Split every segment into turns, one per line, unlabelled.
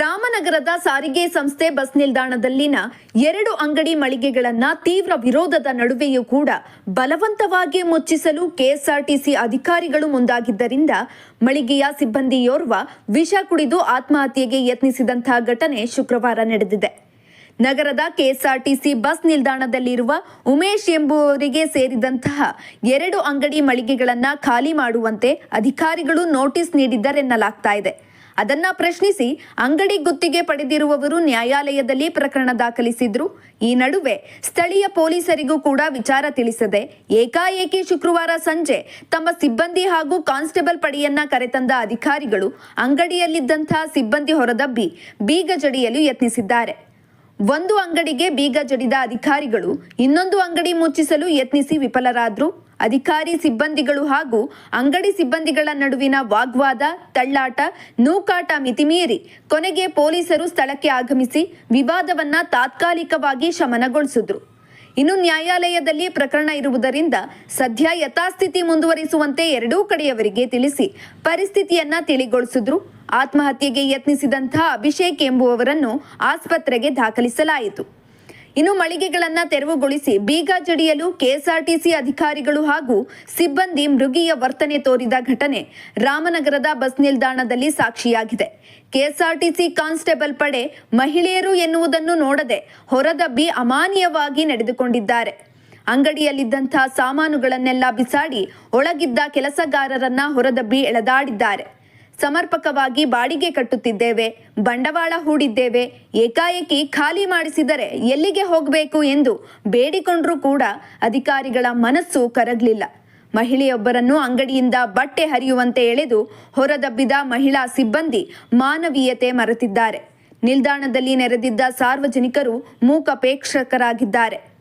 ರಾಮನಗರದ ಸಾರಿಗೆ ಸಂಸ್ಥೆ ಬಸ್ ನಿಲ್ದಾಣದಲ್ಲಿನ ಎರಡು ಅಂಗಡಿ ಮಳಿಗೆಗಳನ್ನ ತೀವ್ರ ವಿರೋಧದ ನಡುವೆಯೂ ಕೂಡ ಬಲವಂತವಾಗಿ ಮುಚ್ಚಿಸಲು ಕೆಎಸ್ಆರ್ಟಿಸಿ ಅಧಿಕಾರಿಗಳು ಮುಂದಾಗಿದ್ದರಿಂದ ಮಳಿಗೆಯ ಸಿಬ್ಬಂದಿಯೋರ್ವ ವಿಷ ಕುಡಿದು ಆತ್ಮಹತ್ಯೆಗೆ ಯತ್ನಿಸಿದಂತಹ ಘಟನೆ ಶುಕ್ರವಾರ ನಡೆದಿದೆ. ನಗರದ ಕೆಎಸ್ಆರ್ಟಿಸಿ ಬಸ್ ನಿಲ್ದಾಣದಲ್ಲಿರುವ ಉಮೇಶ್ ಎಂಬುವವರಿಗೆ ಸೇರಿದಂತಹ ಎರಡು ಅಂಗಡಿ ಮಳಿಗೆಗಳನ್ನು ಖಾಲಿ ಮಾಡುವಂತೆ ಅಧಿಕಾರಿಗಳು ನೋಟಿಸ್ ನೀಡಿದ್ದರೆನ್ನಲಾಗ್ತಾ ಇದೆ. ಅದನ್ನ ಪ್ರಶ್ನಿಸಿ ಅಂಗಡಿ ಗುತ್ತಿಗೆ ಪಡೆದಿರುವವರು ನ್ಯಾಯಾಲಯದಲ್ಲಿ ಪ್ರಕರಣ ದಾಖಲಿಸಿದ್ರು. ಈ ನಡುವೆ ಸ್ಥಳೀಯ ಪೊಲೀಸರಿಗೂ ಕೂಡ ವಿಚಾರ ತಿಳಿಸದೆ ಏಕಾಏಕಿ ಶುಕ್ರವಾರ ಸಂಜೆ ತಮ್ಮ ಸಿಬ್ಬಂದಿ ಹಾಗೂ ಕಾನ್ಸ್ಟೇಬಲ್ ಪಡೆಯನ್ನ ಕರೆತಂದ ಅಧಿಕಾರಿಗಳು ಅಂಗಡಿಯಲ್ಲಿದ್ದಂತಹ ಸಿಬ್ಬಂದಿ ಹೊರದಬ್ಬಿ ಬೀಗ ಜಡಿಯಲು ಯತ್ನಿಸಿದ್ದಾರೆ. ಒಂದು ಅಂಗಡಿಗೆ ಬೀಗ ಜಡಿದ ಅಧಿಕಾರಿಗಳು ಇನ್ನೊಂದು ಅಂಗಡಿ ಮುಚ್ಚಿಸಲು ಯತ್ನಿಸಿ ವಿಫಲರಾದ್ರು. ಅಧಿಕಾರಿ ಸಿಬ್ಬಂದಿಗಳು ಹಾಗೂ ಅಂಗಡಿ ಸಿಬ್ಬಂದಿಗಳ ನಡುವಿನ ವಾಗ್ವಾದ, ತಳ್ಳಾಟ, ನೂಕಾಟ ಮಿತಿಮೀರಿ ಕೊನೆಗೆ ಪೊಲೀಸರು ಸ್ಥಳಕ್ಕೆ ಆಗಮಿಸಿ ವಿವಾದವನ್ನ ತಾತ್ಕಾಲಿಕವಾಗಿ ಶಮನಗೊಳಿಸಿದ್ರು. ಇನ್ನು ನ್ಯಾಯಾಲಯದಲ್ಲಿ ಪ್ರಕರಣ ಇರುವುದರಿಂದ ಸದ್ಯ ಯಥಾಸ್ಥಿತಿ ಮುಂದುವರಿಸುವಂತೆ ಎರಡೂ ಕಡೆಯವರಿಗೆ ತಿಳಿಸಿ ಪರಿಸ್ಥಿತಿಯನ್ನ ತಿಳಿಗೊಳಿಸಿದ್ರು. ಆತ್ಮಹತ್ಯೆಗೆ ಯತ್ನಿಸಿದಂತಹ ಅಭಿಷೇಕ್ ಎಂಬುವವರನ್ನು ಆಸ್ಪತ್ರೆಗೆ ದಾಖಲಿಸಲಾಯಿತು. ಇನ್ನು ಮಳಿಗೆಗಳನ್ನ ತೆರವುಗೊಳಿಸಿ ಬೀಗ ಜಡಿಯಲು ಕೆಎಸ್ಆರ್ಟಿಸಿ ಅಧಿಕಾರಿಗಳು ಹಾಗೂ ಸಿಬ್ಬಂದಿ ಮೃಗೀಯ ವರ್ತನೆ ತೋರಿದ ಘಟನೆ ರಾಮನಗರದ ಬಸ್ ನಿಲ್ದಾಣದಲ್ಲಿ ಸಾಕ್ಷಿಯಾಗಿದೆ. ಕೆಎಸ್ಆರ್ಟಿಸಿ ಕಾನ್ಸ್ಟೇಬಲ್ ಪಡೆ ಮಹಿಳೆಯರು ಎನ್ನುವುದನ್ನು ನೋಡದೆ ಹೊರದಬ್ಬಿ ಅಮಾನ್ಯವಾಗಿ ನಡೆದುಕೊಂಡಿದ್ದಾರೆ. ಅಂಗಡಿಯಲ್ಲಿದ್ದಂಥ ಸಾಮಾನುಗಳನ್ನೆಲ್ಲ ಬಿಸಾಡಿ ಒಳಗಿದ್ದ ಕೆಲಸಗಾರರನ್ನ ಹೊರದಬ್ಬಿ ಎಳೆದಾಡಿದ್ದಾರೆ. ಸಮರ್ಪಕವಾಗಿ ಬಾಡಿಗೆ ಕಟ್ಟುತ್ತಿದ್ದೇವೆ, ಬಂಡವಾಳ ಹೂಡಿದ್ದೇವೆ, ಏಕಾಏಕಿ ಖಾಲಿ ಮಾಡಿಸಿದರೆ ಎಲ್ಲಿಗೆ ಹೋಗಬೇಕು ಎಂದು ಬೇಡಿಕೊಂಡರೂ ಕೂಡ ಅಧಿಕಾರಿಗಳ ಮನಸ್ಸು ಕರಗಲಿಲ್ಲ. ಮಹಿಳೆಯೊಬ್ಬರನ್ನು ಅಂಗಡಿಯಿಂದ ಬಟ್ಟೆ ಹರಿಯುವಂತೆ ಎಳೆದು ಹೊರದಬ್ಬಿದ ಮಹಿಳಾ ಸಿಬ್ಬಂದಿ ಮಾನವೀಯತೆ ಮರೆತಿದ್ದಾರೆ. ನಿಲ್ದಾಣದಲ್ಲಿ ನೆರೆದಿದ್ದ ಸಾರ್ವಜನಿಕರು ಮೂಕಪೇಕ್ಷಕರಾಗಿದ್ದಾರೆ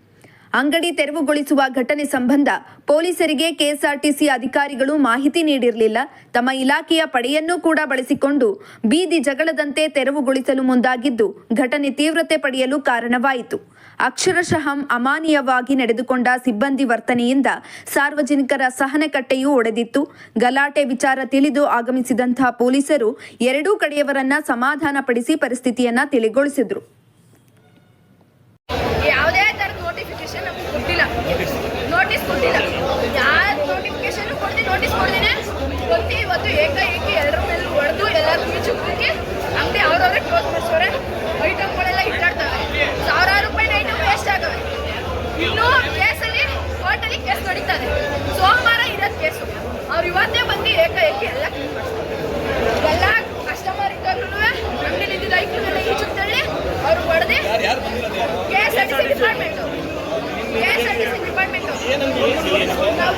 ಅಂಗಡಿ ತೆರವುಗೊಳಿಸುವ ಘಟನೆ ಸಂಬಂಧ ಪೊಲೀಸರಿಗೆ ಕೆಎಸ್ಆರ್ಟಿಸಿ ಅಧಿಕಾರಿಗಳು ಮಾಹಿತಿ ನೀಡಿರಲಿಲ್ಲ. ತಮ್ಮ ಇಲಾಖೆಯ ಪಡೆಯನ್ನೂ ಕೂಡ ಬಳಸಿಕೊಂಡು ಬೀದಿ ಜಗಳದಂತೆ ತೆರವುಗೊಳಿಸಲು ಮುಂದಾಗಿದ್ದು, ಘಟನೆ ತೀವ್ರತೆ ಪಡೆಯಲು ಕಾರಣವಾಯಿತು. ಅಕ್ಷರಶಃ ಅಮಾನೀಯವಾಗಿ ನಡೆದುಕೊಂಡ ಸಿಬ್ಬಂದಿ ವರ್ತನೆಯಿಂದ ಸಾರ್ವಜನಿಕರ ಸಹನಕಟ್ಟೆಯೂ ಒಡೆದಿತ್ತು. ಗಲಾಟೆ ವಿಚಾರ ತಿಳಿದು ಆಗಮಿಸಿದಂತಹ ಪೊಲೀಸರು ಎರಡೂ ಕಡೆಯವರನ್ನ ಸಮಾಧಾನಪಡಿಸಿ ಪರಿಸ್ಥಿತಿಯನ್ನ ತಿಳಿಗೊಳಿಸಿದ್ರು
ಯಾವುದೇ ಥರದ ನೋಟಿಫಿಕೇಶನ್ ನಮ್ಗೆ ಕೊಟ್ಟಿಲ್ಲ. ನೋಟಿಸ್ ಕೊಟ್ಟಿಲ್ಲ. ಯಾರು ನೋಟಿಫಿಕೇಶನ್ ಕೊಡ್ತೀನಿ ನೋಟಿಸ್ ಕೊಡ್ತೀನಿ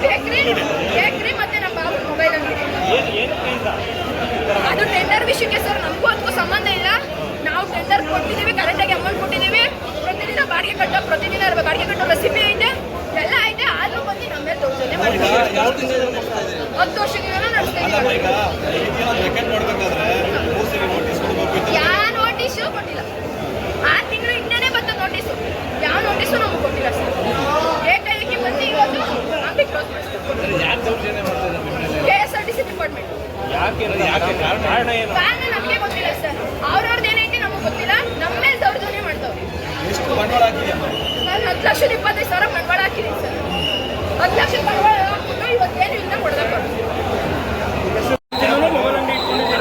ಬೇಕ್ರಿ ಬೇಕ್ರಿ ಮತ್ತೆ ನಮ್ಮ ಬಾಬು ಮೊಬೈಲ್ ಅದು ಟೆಂಡರ್ ವಿಷಯಕ್ಕೆ ಸರ್ ನಮಗೂ ಅದಕ್ಕೂ ಸಂಬಂಧ ಇಲ್ಲ. ನಾವು ಟೆಂಡರ್ ಕೊಟ್ಟಿದ್ದೀವಿ ಕರೆಕ್ಟಾಗಿ ಅಮೌಂಟ್ ಕೊಟ್ಟಿದ್ದೀವಿ. ಪ್ರತಿದಿನ ಬಾಡಿಗೆ ಕಟ್ಟೋ ಪ್ರತಿದಿನ ಬಾಡಿಗೆ ಕಟ್ಟೋ ರೆಸಿಪಿ ಐತೆ ಎಲ್ಲ ಐತೆ ಆದ್ರೂ ಬಂದು ನಮ್ಮ ಮೇಲೆ ದೌರ್ಜನ್ಯ ಮಾಡ್ತಾರೆ
ಯಾವ ತಿಂಗಳಿಂದ ಮಾಡ್ತಾ ಇದ್ದೀರಿ?
ಹತ್ತು ವರ್ಷದಿಂದ ನಡೆಸ್ತಾ
ಅಲ್ಲಮ್ಮ
ಇದ್ದೀವಿ
ಈಗ ಈಗಿನ ರೆಕಾರ್ಡ್ ನೋಡ್ಬೇಕಾದ್ರೆ ಮೂರು ಸರಿ ನೋಟಿಸ್ ಕೊಡಬೇಕು ಇತ್ತು
ಯಾವ ನೋಟಿಸು ಕೊಟ್ಟಿಲ್ಲ ಆ ತಿಂಗಳು ಇನ್ನೇನೆ ಬಂತ ನೋಟಿಸು ಯಾವ ನೋಟಿಸು ನಮ್ಗೆ ಕೊಟ್ಟಿಲ್ಲ ಸರ್ ಏಕಾಏಕಿ ಬಂದು ಇವತ್ತು ಅಂಗಡಿ ಕ್ಲೋಸ್ ಮಾಡಿಸ್ತಾರೆ
ಯಾಕೆ ದೌರ್ಜನ್ಯ ಮಾಡ್ತಾ ಇದ್ದಾರೆ ನಿಮ್ಮ ಮೇಲೆ?
K S R T C department
ಯಾಕೆ ಯಾಕೆ ಕಾರಣ ಏನು?
ಕಾರಣ ನಮಗೆ ಗೊತ್ತಿಲ್ಲ ಸರ್. ಅವ್ರವ್ರದ್ದು ಏನೈತೆ ನಮಗೆ ಗೊತ್ತಿಲ್ಲ. ನಮ್ಮ ಮೇಲೆ ದೌರ್ಜನ್ಯ ಮಾಡ್ತಾವ್ರೆ.
ಎಷ್ಟು ಬಂಡವಾಳ
ನಾನು ಹತ್ತು ಲಕ್ಷದ ಇಪ್ಪತ್ತೈದು ಸಾವಿರ ಬಂಡವಾಳ ಹಾಕಿದ್ದೀನಿ ಸರ್. ಹತ್ತು ಲಕ್ಷ ಬಂಡವಾಳ ಹಾಕ್ಬಿಟ್ಟು ಇವತ್ತೇನು ಇಲ್ಲ ಕೊಡಬೇಕು
ಜನರು ಮೊಬೈಲ್ ಅಂಗಡಿ ಇಟ್ಕೊಂಡಿದ್ದೀವಿ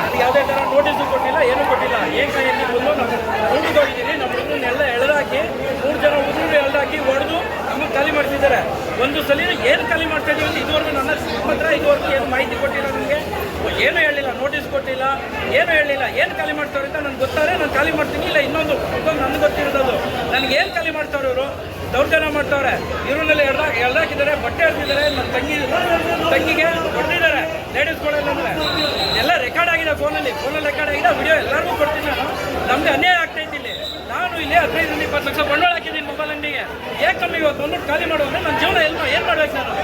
ಅದು ಯಾವುದೇ ಥರ ನೋಟಿಸು ಕೊಟ್ಟಿಲ್ಲ ಏನೂ ಕೊಟ್ಟಿಲ್ಲ ಏಕಾಏಕಿ ಬಂದು ನಾವು ಉಳಿದೋಗಿದ್ದೀವಿ ನಮ್ಮ ಹುಡುಗರನ್ನೆಲ್ಲ ಎಳೆದಾಕಿ ಮೂರು ಜನ ಹುಡುಗರು ಎಳೆದಾಕಿ ಹೊಡೆದು ನಮಗೆ ಖಾಲಿ ಮಾಡ್ತಿದ್ದಾರೆ ಒಂದು ಸಲ ಏನು ಖಾಲಿ ಮಾಡ್ತಾ ಇದೀವಿ ಅಂತ ಇದುವರೆಗೂ ನನ್ನ ನಮ್ಮ ಹತ್ರ ಇದುವರೆಗೂ ಏನು ಮಾಹಿತಿ ಕೊಟ್ಟಿಲ್ಲ ನನಗೆ ಏನೂ ಹೇಳಿಲ್ಲ ನೋಟಿಸ್ ಕೊಟ್ಟಿಲ್ಲ ಏನು ಹೇಳಲಿಲ್ಲ, ಏನು ಖಾಲಿ ಮಾಡ್ತಾರೆ ಅಂತ ನನಗೆ ಗೊತ್ತಾರೆ ನಾನು ಖಾಲಿ ಮಾಡ್ತೀನಿ. ಇಲ್ಲ, ಇನ್ನೊಂದು ಇನ್ನೊಂದು ನನಗೆ ಗೊತ್ತಿರೋದು ನನಗೆ ಏನು ಖಾಲಿ ಮಾಡ್ತಾರೆ ಇವರು? ದೌರ್ಜನ್ಯ ಮಾಡ್ತಾವ್ರೆ. ಇವ್ರನ್ನೆಲ್ಲ ಎಳ್ದಾ ಎಳ್ದಾಕಿದ್ದಾರೆ ಬಟ್ಟೆ ಎಳ್ದಿದ್ದಾರೆ ನನ್ನ ತಂಗಿ, ತಂಗಿಗೆ ಹೊಡೆದಿದ್ದಾರೆ ಲೇಡೀಸ್ಗಳೆಲ್ಲ ಎಲ್ಲ ರೆಕಾರ್ಡ್ ಆಗಿದೆ ಫೋನಲ್ಲಿ ಫೋನಲ್ಲಿ ರೆಕಾರ್ಡ್ ಆಗಿದೆ ವಿಡಿಯೋ ಎಲ್ಲರಿಗೂ ಕೊಡ್ತೀನಿ ನಾನು. ನಮಗೆ ಅನ್ಯಾಯ ಆಗ್ತೈತಿ ಇಲ್ಲಿ. ನಾನು ಇಲ್ಲಿ ಹದಿನೈದರಿಂದ ಇಪ್ಪತ್ತು ಲಕ್ಷ ಬಂಡವಾಳ ಹಾಕಿದ್ದೀನಿ ಮೊಬೈಲ್ ಅಂಗಡಿಗೆ. ಏಕಮ್ಮಿ ಇವತ್ತು ಬಂದ್ಬಿಟ್ಟು ಖಾಲಿ ಮಾಡುವಂದ್ರೆ ನನ್ನ ಜೀವನ ಎಲ್ಲ ಏನು ಮಾಡ್ಬೇಕು ನಾನು?